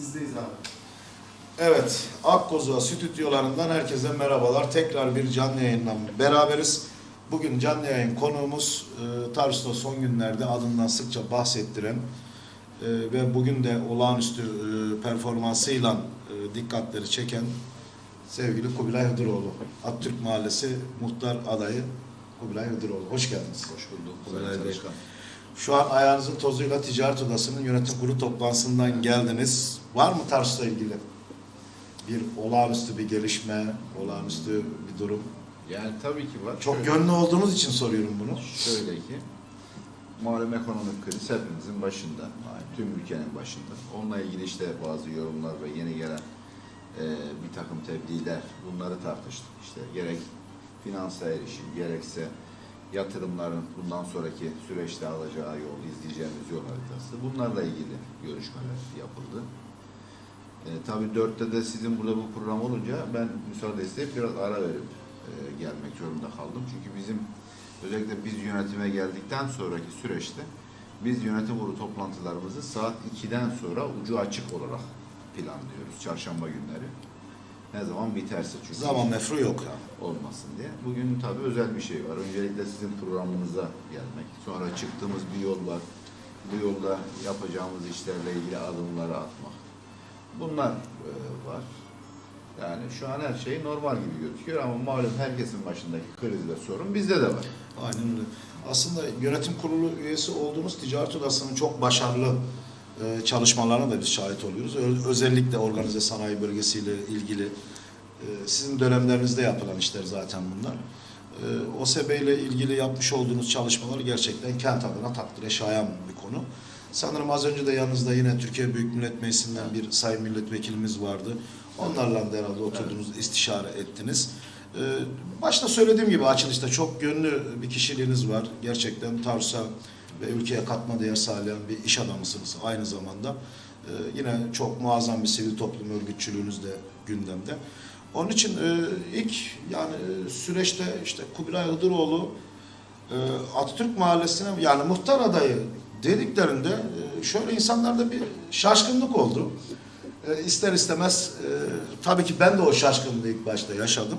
Sizdeyiz abi. Evet, Akkoza stüdyolarından herkese merhabalar. Tekrar bir canlı yayınla beraberiz. Bugün canlı yayın konuğumuz e, Tarsus'ta son günlerde adından sıkça bahsettiren e, ve bugün de olağanüstü e, performansıyla e, dikkatleri çeken sevgili Kubilay Hıdıroğlu. Atatürk Mahallesi Muhtar Adayı Kubilay Hıdıroğlu. Hoş geldiniz. Hoş bulduk. Kubilay Bey. Şu an ayağınızın tozuyla Ticaret Odası'nın yönetim kurulu toplantısından geldiniz. Var mı Tarsus'la ilgili bir olağanüstü bir gelişme, olağanüstü bir durum? Yani tabii ki var. Çok Şöyle- gönlü olduğunuz için soruyorum bunu. Şöyle ki, malum ekonomik kriz hepimizin başında, tüm ülkenin başında. Onunla ilgili işte bazı yorumlar ve yeni gelen e, bir takım tebliğler, bunları tartıştık. İşte gerek finansa erişim, gerekse yatırımların bundan sonraki süreçte alacağı yol, izleyeceğimiz yol haritası. Bunlarla ilgili görüşmeler yapıldı. E, tabii dörtte de sizin burada bu program olunca ben müsaade isteyip biraz ara verip e, gelmek zorunda kaldım. Çünkü bizim özellikle biz yönetime geldikten sonraki süreçte biz yönetim kurulu toplantılarımızı saat 2'den sonra ucu açık olarak planlıyoruz. Çarşamba günleri. Ne zaman biterse çünkü. Zaman mefru yok ya. Olmasın diye. Bugün tabii özel bir şey var. Öncelikle sizin programınıza gelmek. Sonra çıktığımız bir yol var. Bu yolda yapacağımız işlerle ilgili adımları atmak. Bunlar e, var. Yani şu an her şey normal gibi gözüküyor ama malum herkesin başındaki kriz ve sorun bizde de var. Aynen öyle. Aslında yönetim kurulu üyesi olduğumuz Ticaret Odası'nın çok başarılı e, çalışmalarına da biz şahit oluyoruz. Özellikle organize sanayi bölgesiyle ilgili sizin dönemlerinizde yapılan işler zaten bunlar. E, OSB ile ilgili yapmış olduğunuz çalışmalar gerçekten kent adına takdire şayan bir konu. Sanırım az önce de yanınızda yine Türkiye Büyük Millet Meclisi'nden bir sayın milletvekilimiz vardı. Onlarla da herhalde oturdunuz, istişare ettiniz. Ee, Başta söylediğim gibi açılışta çok yönlü bir kişiliğiniz var. Gerçekten Tarsus'a ve ülkeye katma değer sağlayan bir iş adamısınız aynı zamanda. Ee, Yine çok muazzam bir sivil toplum örgütçülüğünüz de gündemde. Onun için e, ilk yani e, süreçte işte Kubilay Hıdıroğlu e, Atatürk Mahallesi'ne yani muhtar adayı dediklerinde e, şöyle insanlarda bir şaşkınlık oldu. E, ister istemez e, tabii ki ben de o şaşkınlığı ilk başta yaşadım.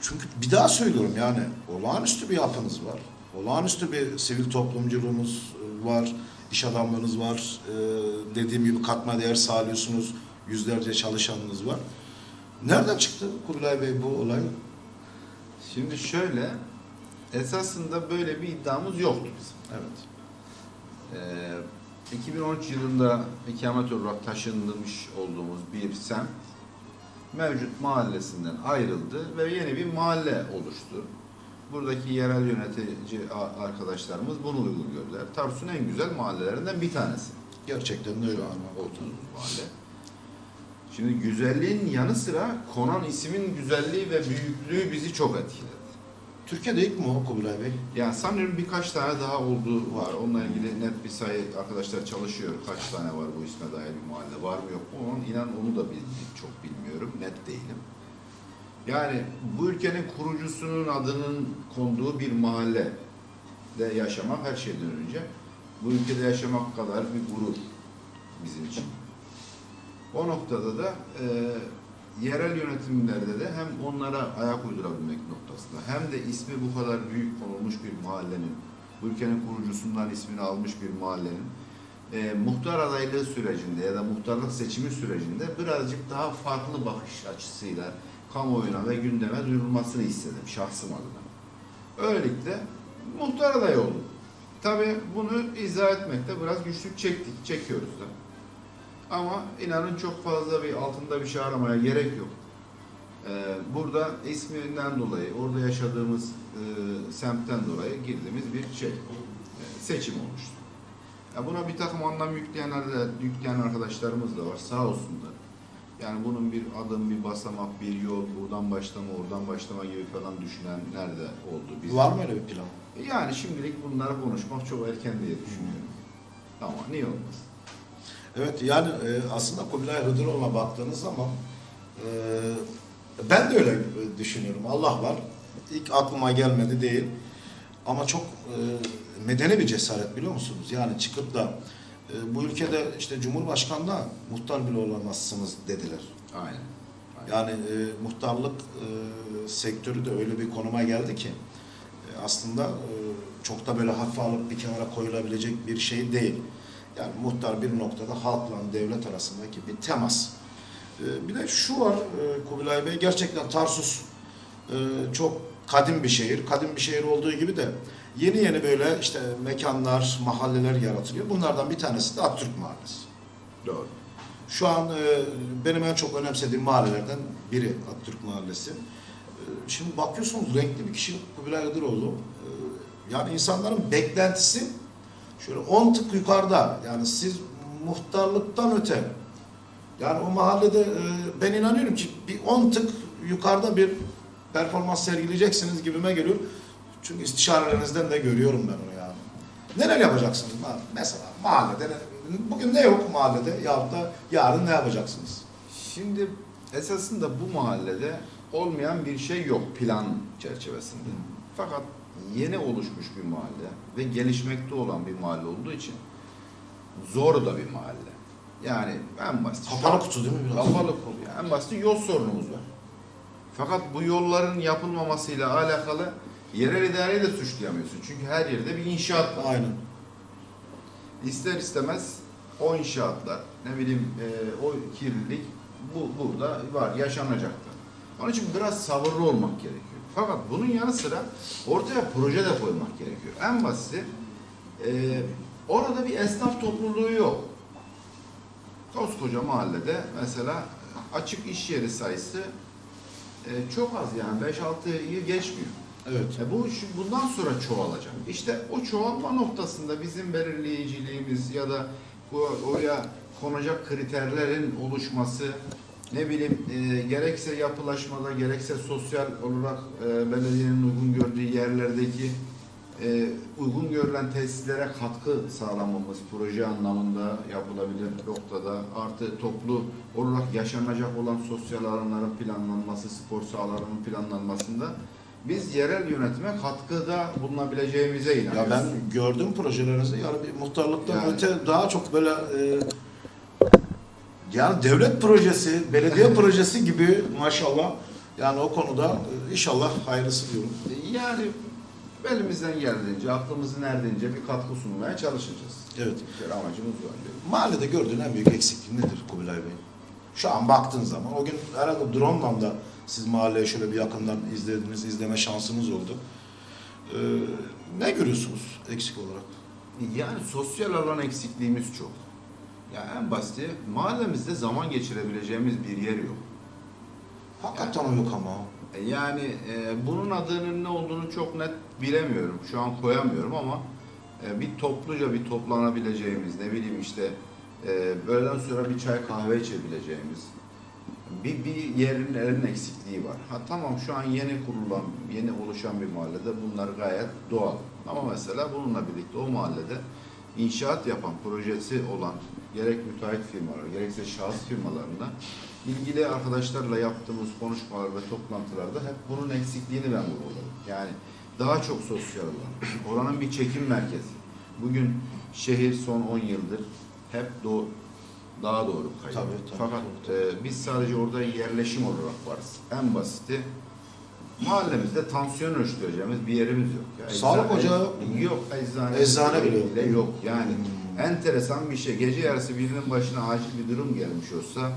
Çünkü bir daha söylüyorum yani olağanüstü bir yapınız var. Olağanüstü bir sivil toplumculuğunuz e, var, iş adamlığınız var. E, dediğim gibi katma değer sağlıyorsunuz. Yüzlerce çalışanınız var. Nereden çıktı Kubilay Bey bu olay? Şimdi şöyle, esasında böyle bir iddiamız yoktu bizim. Evet. Ee, 2013 yılında ikamet olarak taşınmış olduğumuz bir semt mevcut mahallesinden ayrıldı ve yeni bir mahalle oluştu. Buradaki yerel yönetici arkadaşlarımız bunu uygun gördüler. Tarsus'un en güzel mahallelerinden bir tanesi. Gerçekten de öyle. Oturduğumuz mahalle. Şimdi güzelliğin yanı sıra konan ismin güzelliği ve büyüklüğü bizi çok etkiledi. Türkiye'de ilk mi o Kubilay Bey? Yani sanıyorum birkaç tane daha olduğu var. Onunla ilgili net bir sayı arkadaşlar çalışıyor. Kaç tane var bu isme dair bir mahalle var mı yok mu? Onun, inan onu da bilmiyorum, çok bilmiyorum. Net değilim. Yani bu ülkenin kurucusunun adının konduğu bir mahalle de yaşamak her şeyden önce bu ülkede yaşamak kadar bir gurur bizim için. O noktada da e, yerel yönetimlerde de hem onlara ayak uydurabilmek noktasında hem de ismi bu kadar büyük konulmuş bir mahallenin, ülkenin kurucusundan ismini almış bir mahallenin e, muhtar adaylığı sürecinde ya da muhtarlık seçimi sürecinde birazcık daha farklı bakış açısıyla kamuoyuna ve gündeme duyurulmasını istedim şahsım adına. Öylelikle muhtar adayı oldum. Tabii bunu izah etmekte biraz güçlük çektik, çekiyoruz da. Ama inanın çok fazla bir altında bir şey aramaya gerek yok. Ee, burada isminden dolayı, orada yaşadığımız e, semtten dolayı girdiğimiz bir şey, e, seçim olmuştu. Ya buna bir takım anlam yükleyenler de, yükleyen arkadaşlarımız da var, sağ olsunlar. Yani bunun bir adım, bir basamak, bir yol, buradan başlama, oradan başlama gibi falan düşünenler de oldu. Biz Var mı öyle bir plan? Yani şimdilik bunlara konuşmak çok erken diye düşünüyorum. Ama niye olmasın? Evet yani e, aslında Kubilay Hıdıroğlu'na baktığınız zaman e, ben de öyle e, düşünüyorum. Allah var. İlk aklıma gelmedi değil. Ama çok e, medeni bir cesaret biliyor musunuz? Yani çıkıp da E, bu ülkede işte Cumhurbaşkanı'na muhtar bile olamazsınız dediler. Aynen. Aynen. Yani e, muhtarlık e, sektörü de öyle bir konuma geldi ki e, aslında e, çok da böyle hafife alıp bir kenara koyulabilecek bir şey değil. Yani muhtar bir noktada halkla devlet arasındaki bir temas. E, bir de şu var e, Kubilay Bey gerçekten Tarsus e, çok kadim bir şehir. Kadim bir şehir olduğu gibi de yeni yeni böyle işte mekanlar, mahalleler yaratılıyor. Bunlardan bir tanesi de Atatürk Mahallesi. Doğru. Şu an e, benim en çok önemsediğim mahallelerden biri Atatürk Mahallesi. Şimdi bakıyorsunuz renkli bir kişi Kubilay Yıldıroğlu. E, yani insanların beklentisi şöyle 10 tık yukarıda. Yani siz muhtarlıktan öte. Yani o mahallede e, ben inanıyorum ki bir 10 tık yukarıda bir performans sergileyeceksiniz gibime geliyor. Çünkü istişarelerinizden de görüyorum ben onu yani. Neler yapacaksınız? Mesela mahallede bugün ne yok mahallede yahut da yarın ne yapacaksınız? Şimdi esasında bu mahallede olmayan bir şey yok plan çerçevesinde. Fakat yeni oluşmuş bir mahalle ve gelişmekte olan bir mahalle olduğu için zor da bir mahalle. Yani en basit. Kapalı kutu değil mi biraz? Kapalı kutu. En basit yol sorunumuz var. Fakat bu yolların yapılmamasıyla alakalı yerel idareyi de suçlayamıyorsun. Çünkü her yerde bir inşaat var. Aynen. İster istemez o inşaatlar, ne bileyim e, o kirlilik bu burada var, yaşanacaktır. Onun için biraz sabırlı olmak gerekiyor. Fakat bunun yanı sıra ortaya proje de koymak gerekiyor. En basiti e, orada bir esnaf topluluğu yok. Koskoca mahallede mesela açık iş yeri sayısı e, çok az yani 5-6'yı geçmiyor. Evet. E bu şu- bundan sonra çoğalacak. İşte o çoğalma noktasında bizim belirleyiciliğimiz ya da bu oraya konacak kriterlerin oluşması ne bileyim e, gerekse yapılaşmada gerekse sosyal olarak e, belediyenin uygun gördüğü yerlerdeki e, uygun görülen tesislere katkı sağlamamız proje anlamında yapılabilir noktada artı toplu olarak yaşanacak olan sosyal alanların planlanması, spor sahalarının planlanmasında biz yerel yönetime katkıda bulunabileceğimize inanıyoruz. Ya ben gördüm projelerinizi yani bir muhtarlıktan Yani. öte daha çok böyle e, yani devlet projesi, belediye projesi gibi maşallah yani o konuda e, inşallah hayırlısı diyorum. Yani elimizden geldiğince, aklımızın erdiğince bir katkı sunmaya çalışacağız. Evet. Bir kere amacımız var. Mahallede gördüğün en büyük eksiklik nedir Kubilay Bey? Şu an baktığın zaman o gün herhalde drone'la da siz mahalleyi şöyle bir yakından izlediniz, izleme şansınız oldu. Ee, ne görüyorsunuz eksik olarak? Yani sosyal alan eksikliğimiz çok. Yani en basiti mahallemizde zaman geçirebileceğimiz bir yer yok. Hakikaten o yok ama. E, Yani e, bunun adının ne olduğunu çok net bilemiyorum. Şu an koyamıyorum ama e, bir topluca bir toplanabileceğimiz, ne bileyim işte e, öğleden sonra bir çay kahve içebileceğimiz bir, bir yerin yerin eksikliği var. Ha tamam şu an yeni kurulan, yeni oluşan bir mahallede bunlar gayet doğal. Ama mesela bununla birlikte o mahallede inşaat yapan, projesi olan gerek müteahhit firmalar, gerekse şahıs firmalarında ilgili arkadaşlarla yaptığımız konuşmalar ve toplantılarda hep bunun eksikliğini ben vurguladım. Yani daha çok sosyal alan, oranın bir çekim merkezi. Bugün şehir son 10 yıldır hep doğu, daha doğru kayıyor. Tabii, tabii, Fakat tabii, e, biz sadece orada yerleşim olarak varız. En basiti mahallemizde tansiyon ölçtüreceğimiz bir yerimiz yok. Ya, Sağlık ocağı yok. Eczane, Eczane bile yok. yok. Yani Hmm. Enteresan bir şey. Gece yarısı birinin başına acil bir durum gelmiş olsa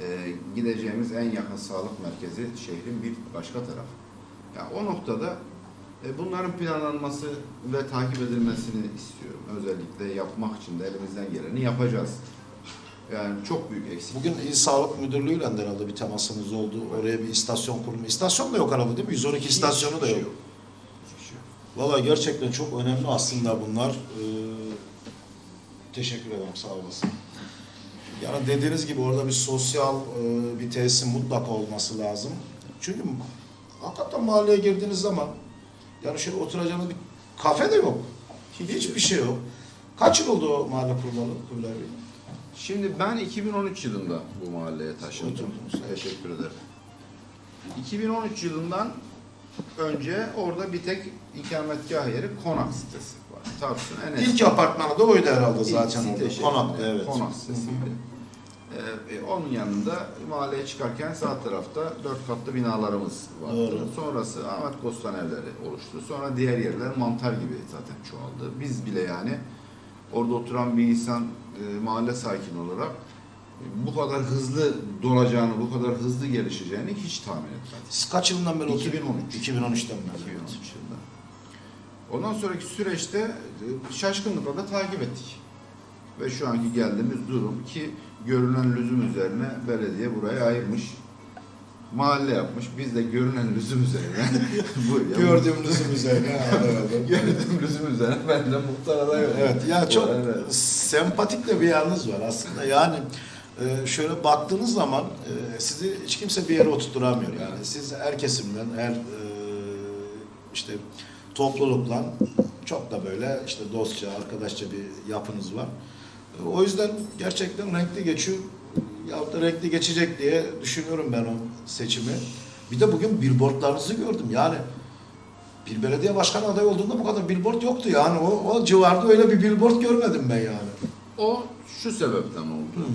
e, gideceğimiz en yakın sağlık merkezi şehrin bir başka tarafı. Ya o noktada e, bunların planlanması ve takip edilmesini istiyorum. Özellikle yapmak için de elimizden geleni yapacağız. Yani çok büyük eksik. Bugün İl Sağlık Müdürlüğü ile de herhalde bir temasınız oldu. Oraya bir istasyon kurma. İstasyon da yok herhalde değil mi? 112 istasyonu da yok. şey Hiçbir şey yok. Vallahi gerçekten çok önemli aslında bunlar. Ee, teşekkür ederim sağ olasın. Yani dediğiniz gibi orada bir sosyal e, bir tesisin mutlaka olması lazım. Çünkü hakikaten mahalleye girdiğiniz zaman yani şöyle oturacağınız bir kafe de yok. Hiçbir şey yok. Kaç yıl oldu o mahalle kurulalı Kubilay Bey? Şimdi ben 2013 yılında bu mahalleye taşındım. Oturdunuz, evet. Teşekkür ederim. 2013 yılından önce orada bir tek ikametgah yeri konak sitesi. Tarsus'un en İlk apartmanı da oydu herhalde zaten orada. şeklinde, Konak'ta evet. Konak sitesiydi. Ee, e, onun yanında mahalleye çıkarken sağ tarafta dört katlı binalarımız vardı. Doğru. Sonrası Ahmet Kostan evleri oluştu. Sonra diğer yerler mantar gibi zaten çoğaldı. Biz bile yani orada oturan bir insan e, mahalle sakini olarak e, bu kadar hızlı dolacağını, bu kadar hızlı gelişeceğini hiç tahmin etmedik. Siz kaç yılından beri 2013. 2013'ten beri. 2013 yılında. Ondan sonraki süreçte e, şaşkınlıkla da takip ettik. Ve şu anki geldiğimiz durum ki görünen lüzum üzerine belediye burayı ayırmış. Mahalle yapmış. Biz de görünen lüzum üzerine buraya Gördüğümüzün üzerine. evet. gördüğüm lüzum üzerine ben de muhtar aday oldum. Evet ya çok Evet. sempatik de bir yanınız var aslında. Yani e, şöyle baktığınız zaman e, sizi hiç kimse bir yere oturtturamıyor. Yani siz her kesimden, her e, işte toplulukla çok da böyle işte dostça, arkadaşça bir yapınız var. O yüzden gerçekten renkli geçiyor. Ya da renkli geçecek diye düşünüyorum ben o seçimi. Bir de bugün billboardlarınızı gördüm. Yani bir belediye başkanı adayı olduğunda bu kadar billboard yoktu yani. O, o civarda öyle bir billboard görmedim ben yani. O şu sebepten oldu.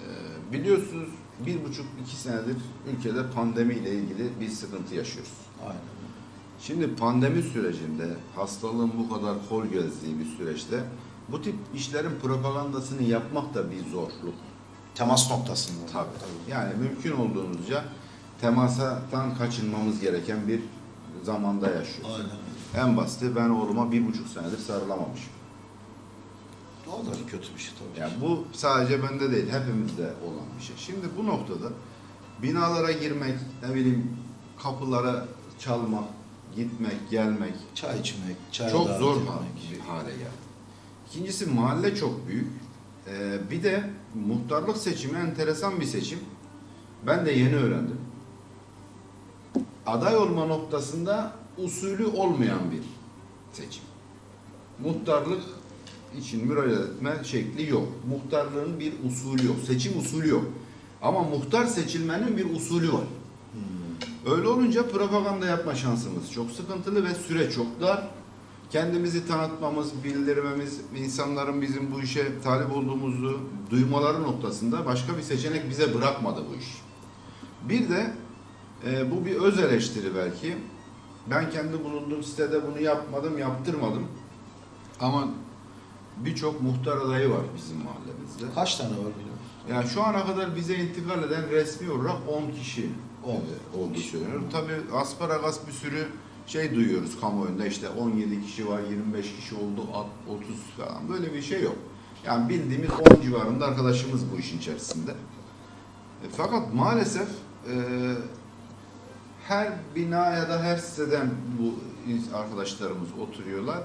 Ee, biliyorsunuz bir buçuk iki senedir ülkede pandemiyle ilgili bir sıkıntı yaşıyoruz. Aynen. Şimdi pandemi sürecinde hastalığın bu kadar hol gezdiği bir süreçte bu tip işlerin propagandasını yapmak da bir zorluk. Temas noktasında. Tabii. Yani mümkün olduğunuzca temasatan kaçınmamız gereken bir zamanda yaşıyoruz. Aynen. En basiti ben oğluma bir buçuk senedir sarılamamışım. O da kötü bir şey tabii. Yani bu sadece bende değil, hepimizde olan bir şey. Şimdi bu noktada binalara girmek, ne bileyim kapılara çalmak, gitmek, gelmek Çay içmek, çay çok davet zor etmek. bir hale geldi. İkincisi mahalle çok büyük. Ee, bir de muhtarlık seçimi enteresan bir seçim. Ben de yeni öğrendim. Aday olma noktasında usulü olmayan bir seçim. Muhtarlık için müracaat etme şekli yok. Muhtarlığın bir usulü yok. Seçim usulü yok. Ama muhtar seçilmenin bir usulü var. Hmm. Öyle olunca propaganda yapma şansımız çok sıkıntılı ve süre çok dar. Kendimizi tanıtmamız, bildirmemiz, insanların bizim bu işe talip olduğumuzu duymaları noktasında başka bir seçenek bize bırakmadı bu iş. Bir de e, bu bir öz eleştiri belki. Ben kendi bulunduğum sitede bunu yapmadım, yaptırmadım. Ama birçok muhtar adayı var bizim mahallemizde. Kaç tane var biliyor musun? Yani şu ana kadar bize intikal eden resmi olarak 10 kişi E, olduğu söyleniyor. Tabii asparagas bir sürü şey duyuyoruz kamuoyunda işte 17 kişi var, 25 kişi oldu, at- 30 falan böyle bir şey yok. Yani bildiğimiz 10 civarında arkadaşımız bu işin içerisinde. E, fakat maalesef e, her bina ya da her siteden bu arkadaşlarımız oturuyorlar.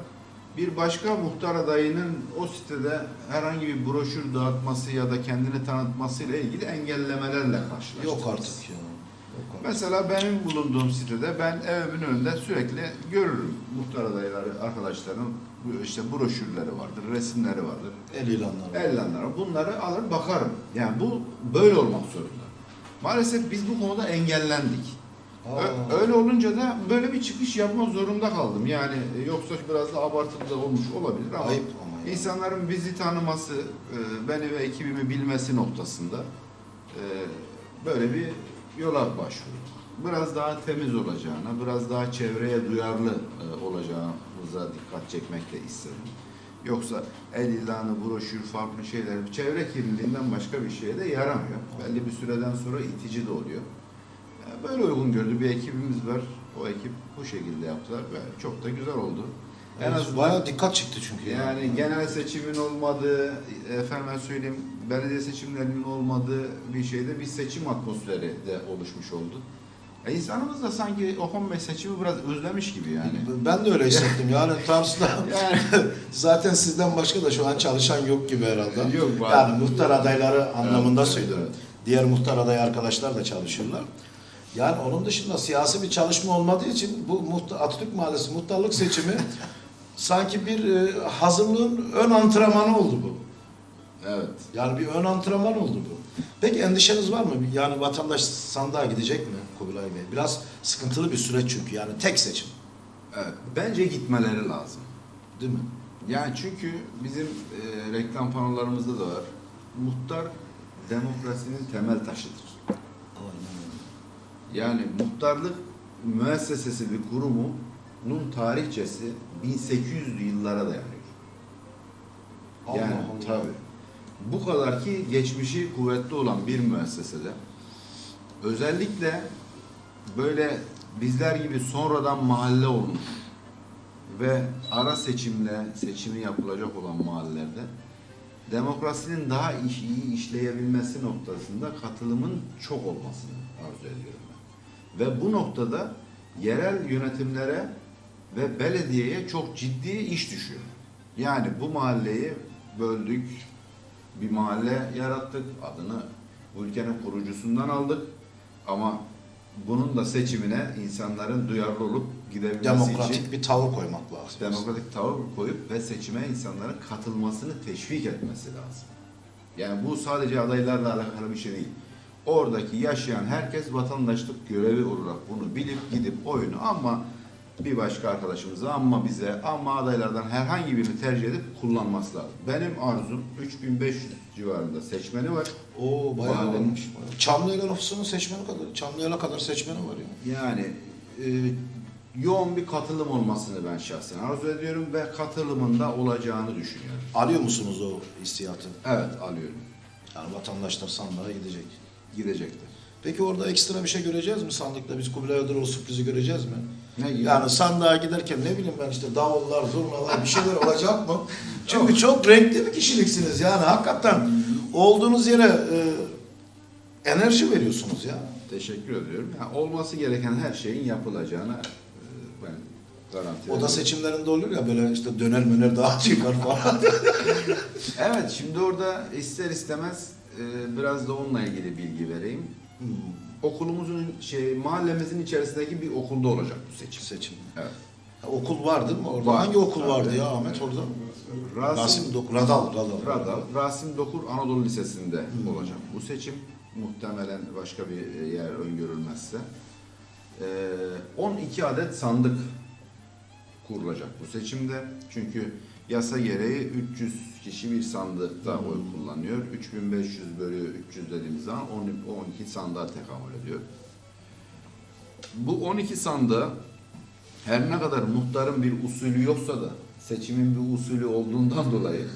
Bir başka muhtar adayının o sitede herhangi bir broşür dağıtması ya da kendini tanıtmasıyla ilgili engellemelerle karşılaştık. Yok artık ya. Mesela benim bulunduğum sitede ben evimin önünde sürekli görürüm muhtar adayları, arkadaşlarım işte broşürleri vardır, resimleri vardır, El ilanları. ellanları. Bunları alır bakarım. Yani bu böyle olmak zorunda. Maalesef biz bu konuda engellendik. Aa. Öyle olunca da böyle bir çıkış yapma zorunda kaldım. Yani e, yoksa biraz da abartılı da olmuş olabilir ama Ayıp ama ya. insanların bizi tanıması, e, beni ve ekibimi bilmesi noktasında e, böyle bir yola başvurduk. Biraz daha temiz olacağına, biraz daha çevreye duyarlı e, olacağımıza dikkat çekmek de istedim. Yoksa el ilanı, broşür, farklı şeyler, çevre kirliliğinden başka bir şeye de yaramıyor. Belli bir süreden sonra itici de oluyor. E, Böyle uygun gördü bir ekibimiz var. O ekip bu şekilde yaptılar ve çok da güzel oldu. En Evet, azından bayağı dikkat çıktı çünkü. yani genel seçimin olmadığı, efendim söyleyeyim belediye seçimlerinin olmadığı bir şeyde bir seçim atmosferi de oluşmuş oldu. E insanımız da sanki Okan Bey seçimi biraz özlemiş gibi yani. Ben de öyle hissettim. Yani Tarsus'ta Yani zaten sizden başka da şu an çalışan yok gibi herhalde. Yok, var. Yani muhtar adayları anlamında Evet, söylüyorum. evet. Diğer muhtar adayı arkadaşlar da çalışıyorlar. Yani onun dışında siyasi bir çalışma olmadığı için bu muhtar, Atatürk Mahallesi muhtarlık seçimi sanki bir e, hazırlığın ön antrenmanı oldu bu. Evet. Yani bir ön antrenman oldu bu. Peki endişeniz var mı? Yani vatandaş sandığa gidecek mi Kubilay Bey? Biraz sıkıntılı bir süreç çünkü yani tek seçim. evet. Bence gitmeleri lazım. Değil mi? Yani çünkü bizim e, reklam panolarımızda da var. Muhtar demokrasinin temel taşıdır. Yani muhtarlık müessesesi bir kurumunun tarihçesi 1800'lü yıllara dayanıyor. Allah Yani Allah. tabii. Bu kadar ki geçmişi kuvvetli olan bir müessesede özellikle böyle bizler gibi sonradan mahalle olmuş ve ara seçimle seçimi yapılacak olan mahallelerde demokrasinin daha iyi işleyebilmesi noktasında katılımın çok olmasını arzu ediyorum ben. Ve bu noktada yerel yönetimlere ve belediyeye çok ciddi iş düşüyor. Yani bu mahalleyi böldük, bir mahalle yarattık, adını bu ülkenin kurucusundan aldık ama bunun da seçimine insanların duyarlı olup gidebilmesi için Demokratik bir tavır koymak lazım. demokratik tavır koyup ve seçime insanların katılmasını teşvik etmesi lazım. Yani bu sadece adaylarla alakalı bir şey değil. Oradaki yaşayan herkes vatandaşlık görevi olarak bunu bilip gidip oyunu ama bir başka arkadaşımıza ama bize ama adaylardan herhangi birini tercih edip kullanması lazım. Benim arzum 3500 civarında seçmeni var. Oo bayağı Mahallenin- olmuş. Çamlıhela nüfusunun seçmeni kadar, Çamlıhela kadar seçmeni var ya. Yani e, yoğun bir katılım olmasını ben şahsen arzu ediyorum ve katılımında olacağını düşünüyorum. Alıyor musunuz o hissiyatı? Evet alıyorum. Yani vatandaşlar sandığa gidecek. Gidecektir. Peki orada ekstra bir şey göreceğiz mi sandıkta? Biz Kubilay Ödül sürprizi göreceğiz mi? Ne gibi? Yani sandığa giderken ne bileyim ben işte davullar, zurnalar bir şeyler olacak mı? Çünkü çok renkli bir kişiliksiniz yani hakikaten olduğunuz yere e, enerji veriyorsunuz ya. Teşekkür ediyorum. Yani olması gereken her şeyin yapılacağına e, ben garanti O da seçimlerinde olur ya böyle işte döner möner dağıtıyorlar falan. Evet şimdi orada ister istemez e, biraz da onunla ilgili bilgi vereyim. Hmm, Okulumuzun şey mahallemizin içerisindeki bir okulda olacak bu seçim. seçim. Evet. Ha, Okul var değil mi orada? Var. Hangi okul vardı Tabii. ya Ahmet orada? Rasim, Rasim Dok Radal, Radal. Radal, Rasim Dokur Anadolu Lisesi'nde Hmm. olacak bu seçim. Muhtemelen başka bir yer öngörülmezse. Ee, 12 adet sandık kurulacak bu seçimde. Çünkü yasa gereği 300 kişi bir sandıkta oy kullanıyor. 3500 bölü 300 dediğimiz zaman 10 12 sandığa tekamül ediyor. Bu 12 sandığa her ne kadar muhtarın bir usulü yoksa da seçimin bir usulü olduğundan dolayı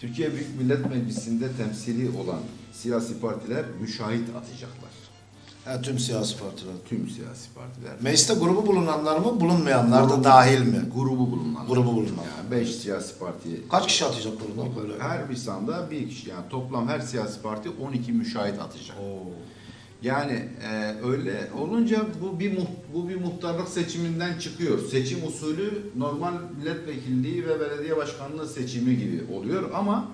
Türkiye Büyük Millet Meclisi'nde temsili olan siyasi partiler müşahit atacaklar. Ha, tüm siyasi partiler. Tüm siyasi partiler. Mecliste grubu bulunanlar mı, bulunmayanlar da dahil mi? Grubu bulunan. Grubu bulunan. Yani 5 siyasi parti. Kaç kişi atacak buradan böyle? Her bir sandığa bir kişi yani toplam her siyasi parti 12 müşahit atacak. Oo. Yani e, öyle olunca bu bir bu bir muhtarlık seçiminden çıkıyor. Seçim usulü normal milletvekilliği ve belediye başkanlığı seçimi gibi oluyor ama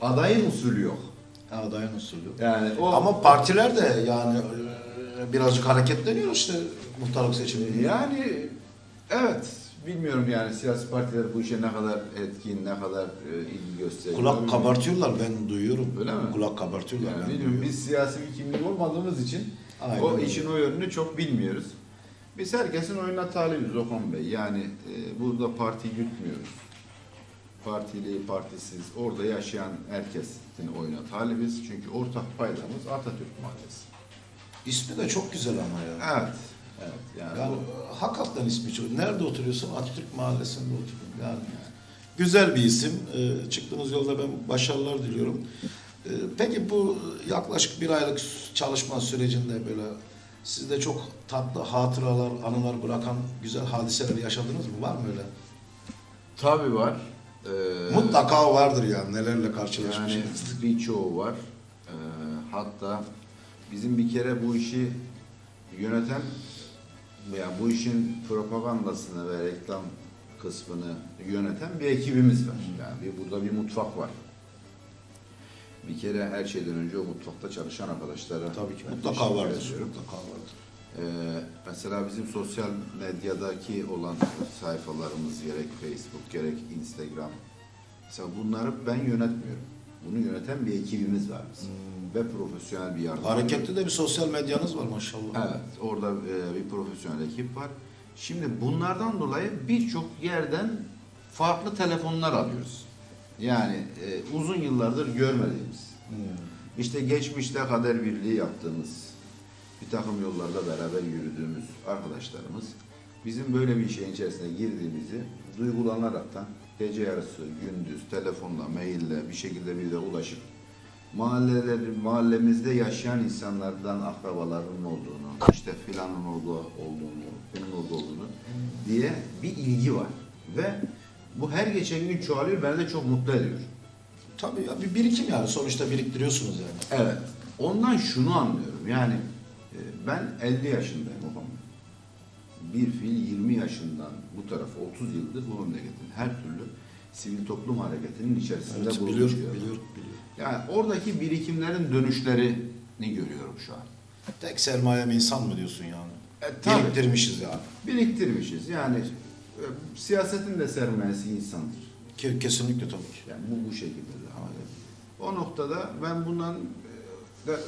adayın usulü yok. Ha, adayın usulü. Yani o Ama partiler de yani birazcık hareketleniyor işte muhtarlık seçimi. yani evet bilmiyorum yani siyasi partiler bu işe ne kadar etkin, ne kadar e, ilgi gösteriyor. Kulak kabartıyorlar ben duyuyorum. Öyle mi? Kulak kabartıyorlar Yani ben bilmiyorum, duyuyorum. biz siyasi bir kimlik olmadığımız için Aynen o öyle. işin o yönünü çok bilmiyoruz. Biz herkesin oyuna talibiz Okan Bey. Yani e, burada parti gütmüyoruz. Partili, partisiz, orada yaşayan herkesin oyuna talibiz. Çünkü ortak paydamız Atatürk Mahallesi. İsmi de çok güzel ama ya. Evet. Evet. Yani, Yani bu- hakikaten ismi çok. Nerede oturuyorsun? Atatürk Mahallesi'nde oturuyorum. Yani güzel bir isim. Ee, çıktığınız yolda ben başarılar diliyorum. Ee, peki bu yaklaşık bir aylık çalışma sürecinde böyle sizde çok tatlı hatıralar, anılar bırakan güzel hadiseler yaşadınız mı? Var mı öyle? Tabii var. Ee, Mutlaka vardır yani nelerle Yani karşılaşmışsınız. birçoğu var. Ee, hatta bizim bir kere bu işi yöneten veya bu işin propagandasını ve reklam kısmını yöneten bir ekibimiz var. Yani bir, burada bir mutfak var. Bir kere her şeyden önce o mutfakta çalışan arkadaşlara Tabii ki mutlaka vardır. Mutlaka vardır. Ee, mesela bizim sosyal medyadaki olan sayfalarımız gerek Facebook gerek Instagram mesela bunları ben yönetmiyorum. Bunu yöneten bir ekibimiz var bizim. Ve profesyonel bir yardım. Hareketli de bir sosyal medyanız var maşallah. Evet, orada e, bir profesyonel ekip var. Şimdi bunlardan dolayı birçok yerden farklı telefonlar alıyoruz. Yani e, uzun yıllardır görmediğimiz. İşte geçmişte kader birliği yaptığımız, bir takım yollarda beraber yürüdüğümüz arkadaşlarımız bizim böyle bir şeyin içerisine girdiğimizi duygulanaraktan gece yarısı, gündüz, telefonla, maille bir şekilde bize ulaşıp mahalleleri, mahallemizde yaşayan insanlardan akrabalarının olduğunu, işte filanın orada olduğunu, orada olduğunu diye bir ilgi var. Ve bu her geçen gün çoğalıyor, beni de çok mutlu ediyor. Tabii ya bir birikim yani sonuçta biriktiriyorsunuz yani. Evet. Ondan şunu anlıyorum. Yani e, ben 50 yaşındayım babam. Bir fil 20 yaşından bu tarafa 30 yıldır bu memleketin her türlü sivil toplum hareketinin içerisinde Evet, bulunmuş. biliyor, bir adam. Yani oradaki birikimlerin dönüşlerini görüyorum şu an. Tek sermayem insan mı diyorsun yani? E, tabii. Biriktirmişiz yani. Biriktirmişiz. Yani e, siyasetin de sermayesi insandır. Ke- Kesinlikle tabii ki. Yani bu bu şekilde eder. O noktada ben bundan e, da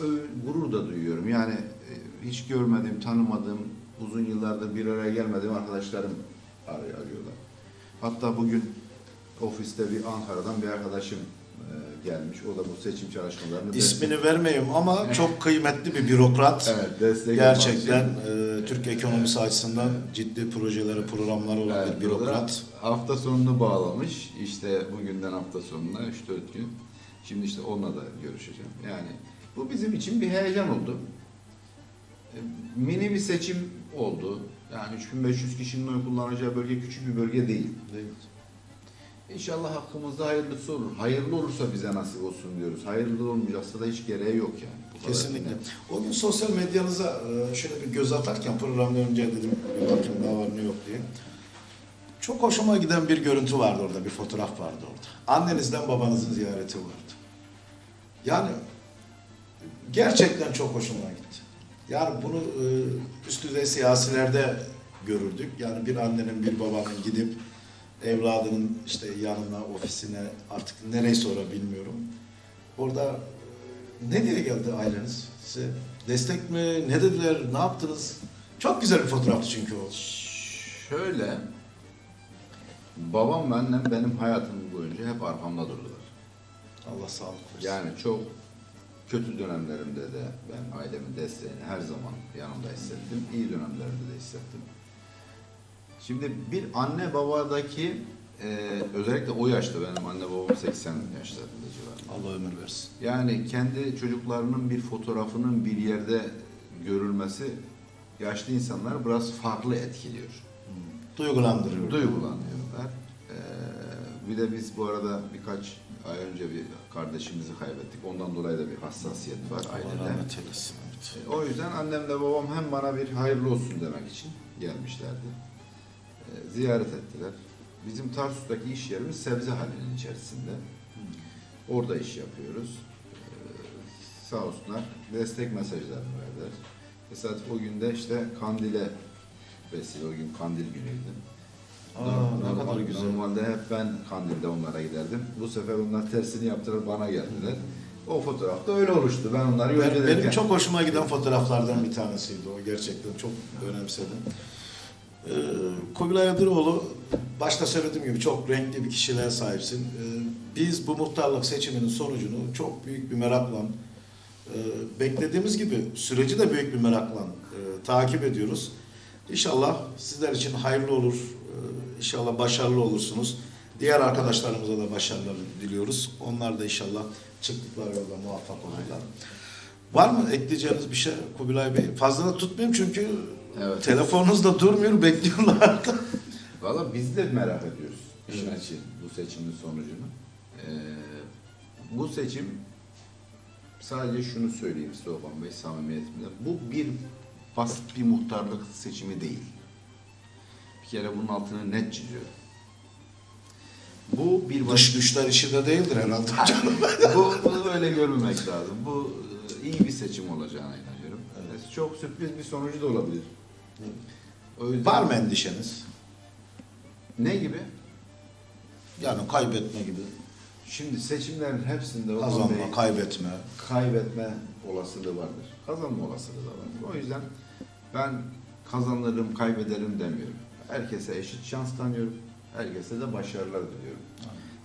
gurur da duyuyorum. Yani e, hiç görmediğim, tanımadığım, uzun yıllardır bir araya gelmediğim arkadaşlarım ar- arıyorlar. Hatta bugün ofiste bir Ankara'dan bir arkadaşım gelmiş. O da bu seçim çalışmalarını İsmini vermeyeyim ama çok kıymetli bir bürokrat. evet, destek Gerçekten için- e, Türk ekonomisi açısından ciddi projeleri, programları olan Evet, bir bürokrat. Hafta sonunu bağlamış. İşte bugünden hafta sonuna 3-4 gün. Şimdi işte onunla da görüşeceğim. Yani bu bizim için bir heyecan oldu. E, Mini bir seçim oldu. Yani 3500 kişinin oy kullanacağı bölge küçük bir bölge değil. İnşallah hakkımızda hayırlısı olur. Hayırlı olursa bize nasip olsun diyoruz. Hayırlı olmayacaksa da hiç gereği yok yani. Bu Kesinlikle. O gün sosyal medyanıza e, şöyle bir göz atarken programdan önce dedim bir bakayım ne var ne yok diye. Çok hoşuma giden bir görüntü vardı orada, bir fotoğraf vardı orada. Annenizden babanızın ziyareti vardı. Yani gerçekten çok hoşuma gitti. Yani bunu e, üst düzey siyasilerde görürdük. Yani bir annenin, bir babanın gidip evladının işte yanına, ofisine artık nereye sonra bilmiyorum. Orada e, ne diye geldi aileniz size? Destek mi? Ne dediler? Ne yaptınız? Çok güzel bir fotoğraftı çünkü o. Şöyle, babam ve annem benim hayatım boyunca hep arkamda durdular. Allah sağlık versin. Yani çok kötü dönemlerimde de ben ailemin desteğini her zaman yanımda hissettim. İyi dönemlerimde de hissettim. Şimdi bir anne babadaki e, özellikle o yaşta benim anne babam 80 yaşlarında civarında. Allah ömür versin. Yani kendi çocuklarının bir fotoğrafının bir yerde görülmesi yaşlı insanlar biraz farklı etkiliyor. Duygulandırıyor. Duygulanıyorlar. Ee, bir de biz bu arada birkaç ay önce bir kardeşimizi kaybettik. Ondan dolayı da bir hassasiyet var Allah ailede. rahmet eylesin. Evet. O yüzden annemle babam hem bana bir hayırlı olsun demek için gelmişlerdi. Ziyaret ettiler. Bizim Tarsus'taki iş yerimiz sebze halinin içerisinde. Orada iş yapıyoruz. Ee, sağ olsunlar destek mesajlarını verdiler. Tesadüf o günde işte Kandil'e vesile, o gün Kandil günüydü. Aa, Normal- ne kadar güzel. Normalde hep ben Kandil'de onlara giderdim. Bu sefer onlar tersini yaptılar bana geldiler. O fotoğrafta öyle oluştu. Ben onları Ben- benim çok hoşuma giden fotoğraflardan bir tanesiydi o. Gerçekten çok önemsedim. Ee, Kubilay Adıroğlu başta söylediğim gibi çok renkli bir kişiliğe sahipsin. Ee, biz bu muhtarlık seçiminin sonucunu çok büyük bir merakla e, beklediğimiz gibi süreci de büyük bir merakla e, takip ediyoruz. İnşallah sizler için hayırlı olur. Ee, İnşallah başarılı olursunuz. Diğer arkadaşlarımıza da başarılar diliyoruz. Onlar da inşallah çıktıkları yolda muvaffak olurlar. Var mı ekleyeceğiniz bir şey Kubilay Bey? Fazla da tutmayayım çünkü Evet. telefonunuz da durmuyor, bekliyorlar. Valla biz de merak ediyoruz işin açığı bu seçimin sonucunu. Ee, bu seçim sadece şunu söyleyeyim size Oban Bey samimiyetimle. Bu bir basit bir muhtarlık seçimi değil. Bir kere bunun altını net çiziyorum. Bu bir baş... Dış güçler işi de değildir herhalde. bu, bunu öyle görmemek lazım. Bu e, iyi bir seçim olacağına. Evet. Çok sürpriz bir sonucu da olabilir. O yüzden Var mı endişeniz? Ne gibi? Yani kaybetme gibi. Şimdi seçimlerin hepsinde Kazanma, Bey, kaybetme. kaybetme olasılığı vardır. Kazanma olasılığı da vardır. O yüzden ben kazanırım, kaybederim demiyorum. Herkese eşit şans tanıyorum. Herkese de başarılar diliyorum.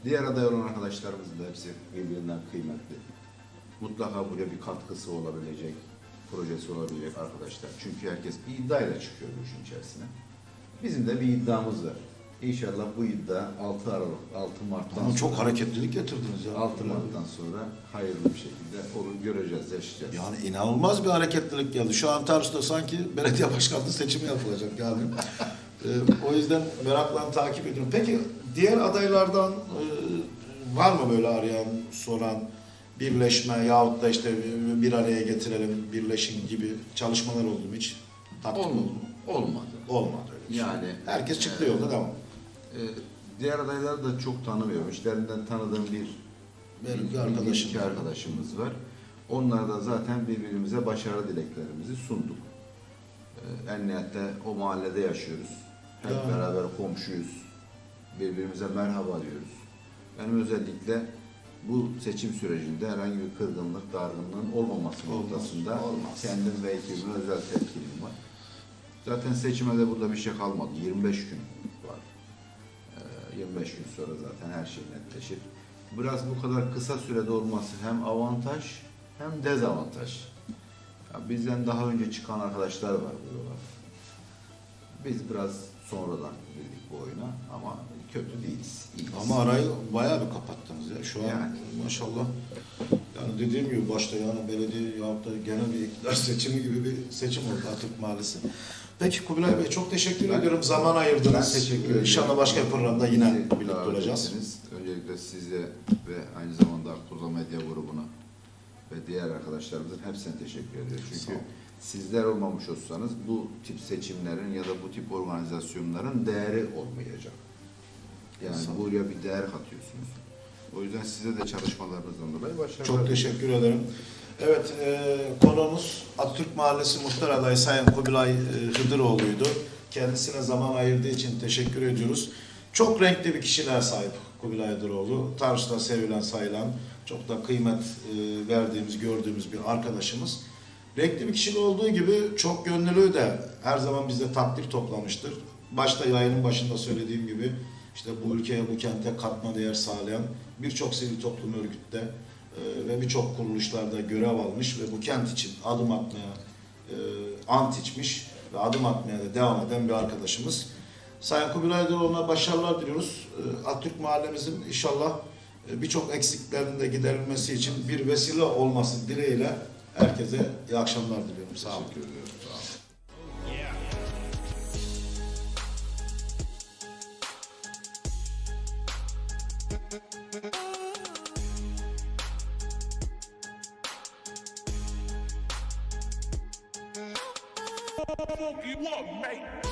Diğer aday olan arkadaşlarımızın da hepsi birbirinden kıymetli. Mutlaka buraya bir katkısı olabilecek, projesi olabilecek arkadaşlar. Çünkü herkes bir iddiayla çıkıyor bu işin içerisine. Bizim de bir iddiamız var. İnşallah bu iddia 6 Aralık, 6 Mart'tan Ama çok hareketlilik getirdiniz ya. 6 Mart'tan sonra hayırlı bir şekilde olur göreceğiz, yaşayacağız. Yani inanılmaz bir hareketlilik geldi. Şu an Tarsus'ta sanki belediye başkanlığı seçimi yapılacak yani. Ee, o yüzden merakla takip ediyorum. Peki diğer adaylardan e, var mı böyle arayan, soran birleşme yahut da işte bir araya getirelim, birleşin gibi çalışmalar oldu mu hiç? Taktik oldu Olmadı. mu? Olmadı. Olmadı öyle. bir şey. Yani Herkes çıktı e, yolda devam. e, diğer adayları da çok tanımıyorum. İşlerinden tanıdığım bir Benim bir arkadaşım iki arkadaşımız var. Onlar da zaten birbirimize başarı dileklerimizi sunduk. Ee, Emniyette o mahallede yaşıyoruz. Hep Ya. beraber komşuyuz. Birbirimize merhaba diyoruz. Benim özellikle bu seçim sürecinde herhangi bir kırgınlık, dargınlığın olmaması Olmaz, noktasında olmaz. kendim ve ekibime özel tepkilim var. Zaten seçime de burada bir şey kalmadı. 25 gün var. Ee, 25 gün sonra zaten her şey netleşir. Biraz bu kadar kısa sürede olması hem avantaj hem dezavantaj. Ya bizden daha önce çıkan arkadaşlar var bu yola. Biz biraz sonradan girdik bu oyuna ama kötü değiliz. iyiyiz. Ama arayı bayağı bir kapattınız ya. Şu an Yani. maşallah. Yani dediğim gibi başta yani belediye yahut da genel bir iktidar seçimi gibi bir seçim oldu Atatürk Mahallesi. Peki Kubilay Bey çok teşekkür Ben- ediyorum. Zaman ayırdınız. Ben teşekkür ederim. İnşallah başka bir programda yine birlikte olacağız. Öncelikle size ve aynı zamanda Akkoza Medya grubuna ve diğer arkadaşlarımızın hepsine teşekkür ediyorum. Çünkü. Sizler olmamış olsanız bu tip seçimlerin ya da bu tip organizasyonların değeri olmayacak. Yani Sağ buraya bir değer katıyorsunuz. O yüzden size de çalışmalarınızdan dolayı başarılar. Çok teşekkür ederim. Evet, e, konuğumuz Atatürk Mahallesi Muhtar Adayı Sayın Kubilay e, Hıdıroğlu'ydu. Kendisine zaman ayırdığı için teşekkür ediyoruz. Çok renkli bir kişiliğe sahip Kubilay Hıdıroğlu. Tarsus'ta sevilen, sayılan, çok da kıymet e, verdiğimiz, gördüğümüz bir arkadaşımız. Renkli bir kişiliği olduğu gibi çok gönüllü de her zaman bizde takdir toplamıştır. Başta yayının başında söylediğim gibi işte bu ülkeye, bu kente katma değer sağlayan birçok sivil toplum örgütte e, ve birçok kuruluşlarda görev almış ve bu kent için adım atmaya e, ant içmiş ve adım atmaya da devam eden bir arkadaşımız. Sayın Kubilay Daloğlu'na başarılar diliyoruz. E, Atatürk mahallemizin inşallah birçok eksiklerinin de giderilmesi için bir vesile olması dileğiyle herkese iyi akşamlar diliyorum. Sağ olun. Teşekkür ediyorum. Sağ olun. you want, mate.